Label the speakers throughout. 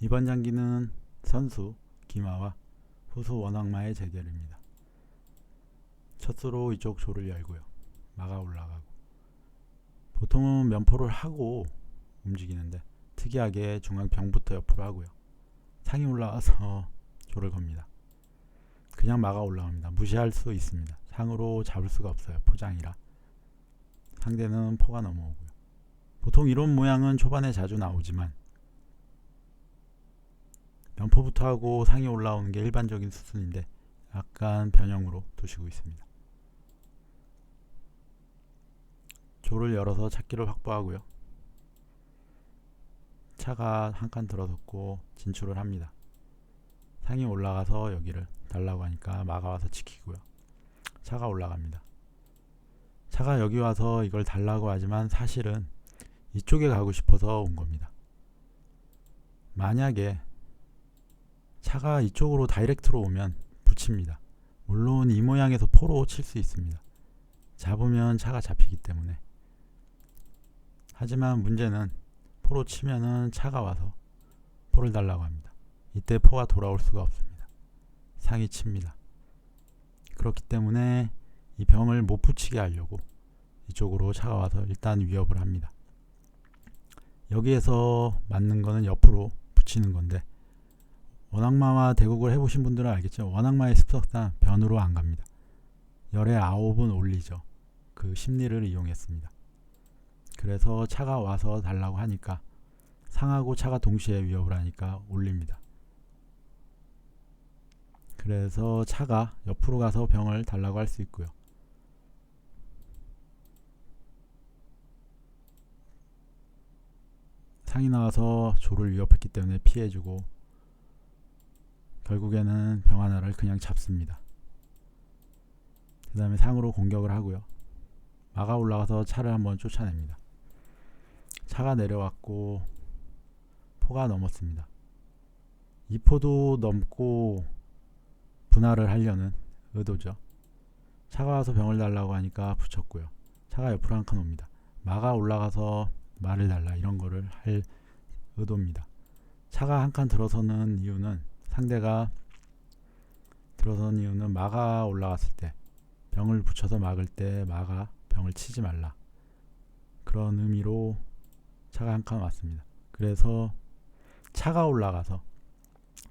Speaker 1: 이번 장기는 선수 기마와 후수 원악마의 재결입니다. 첫 수로 이쪽 조를 열고요. 마가 올라가고 보통은 면포를 하고 움직이는데 특이하게 중앙 병부터 옆으로 하고요. 상이 올라와서 조를 겁니다. 그냥 마가 올라옵니다. 무시할 수 있습니다. 상으로 잡을 수가 없어요. 포장이라. 상대는 포가 넘어오고요. 보통 이런 모양은 초반에 자주 나오지만 면포부터 하고 상이 올라오는 게 일반적인 수순인데 약간 변형으로 두시고 있습니다. 조를 열어서 찾기를 확보하고요. 차가 한 칸 들어섰고 진출을 합니다. 상이 올라가서 여기를 달라고 하니까 막아와서 지키고요. 차가 올라갑니다. 차가 여기 와서 이걸 달라고 하지만 사실은 이쪽에 가고 싶어서 온 겁니다. 만약에 차가 이쪽으로 다이렉트로 오면 붙입니다. 물론 이 모양에서 포로 칠 수 있습니다. 잡으면 차가 잡히기 때문에. 하지만 문제는 포로 치면은 차가 와서 포를 달라고 합니다. 이때 포가 돌아올 수가 없습니다. 상이 칩니다. 그렇기 때문에 이 병을 못 붙이게 하려고 이쪽으로 차가 와서 일단 위협을 합니다. 여기에서 맞는 거는 옆으로 붙이는 건데 원악마와 대국을 해보신 분들은 알겠죠. 원악마의 습성상 변으로 안 갑니다. 열에 아홉은 올리죠. 그 심리를 이용했습니다. 그래서 차가 와서 달라고 하니까 상하고 차가 동시에 위협을 하니까 올립니다. 그래서 차가 옆으로 가서 병을 달라고 할 수 있고요. 상이 나와서 조를 위협했기 때문에 피해주고 결국에는 병 하나를 그냥 잡습니다. 그 다음에 상으로 공격을 하고요. 마가 올라가서 차를 한번 쫓아냅니다. 차가 내려왔고 포가 넘었습니다. 이 포도 넘고 분할을 하려는 의도죠. 차가 와서 병을 달라고 하니까 붙였고요. 차가 옆으로 한 칸 옵니다. 마가 올라가서 말을 달라 이런 거를 할 의도입니다. 차가 한 칸 들어서는 이유는 상대가 들어선 이유는 마가 올라갔을 때 병을 붙여서 막을 때 마가 병을 치지 말라 그런 의미로 차가 한 칸 왔습니다. 그래서 차가 올라가서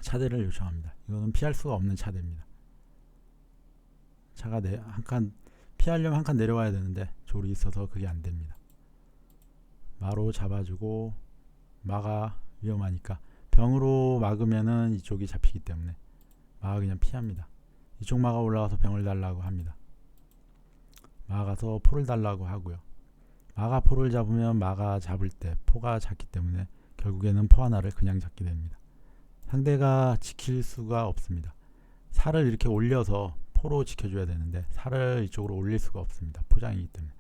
Speaker 1: 차대를 요청합니다. 이거는 피할 수가 없는 차대입니다. 차가 한 칸 피하려면 한 칸 내려와야 되는데 조리 있어서 그게 안 됩니다. 마로 잡아주고 마가 위험하니까 병으로 막으면은 이쪽이 잡히기 때문에 마가 그냥 피합니다. 이쪽 마가 올라가서 병을 달라고 합니다. 마가서 포를 달라고 하고요. 마가 포를 잡으면 마가 잡을 때 포가 작기 때문에 결국에는 포 하나를 그냥 잡게 됩니다. 상대가 지킬 수가 없습니다. 살을 이렇게 올려서 포로 지켜줘야 되는데 살을 이쪽으로 올릴 수가 없습니다. 포장이기 때문에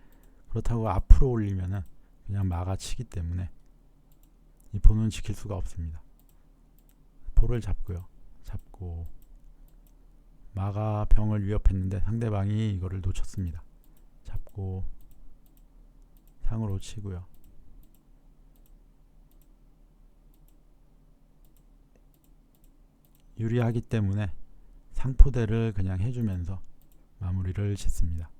Speaker 1: 그렇다고 앞으로 올리면은 그냥 마가 치기 때문에 이 포는 지킬 수가 없습니다. 포를 잡고요. 잡고 마가 병을 위협했는데 상대방이 이거를 놓쳤습니다. 잡고 상으로 치고요. 유리하기 때문에 상포대를 그냥 해주면서 마무리를 짓습니다.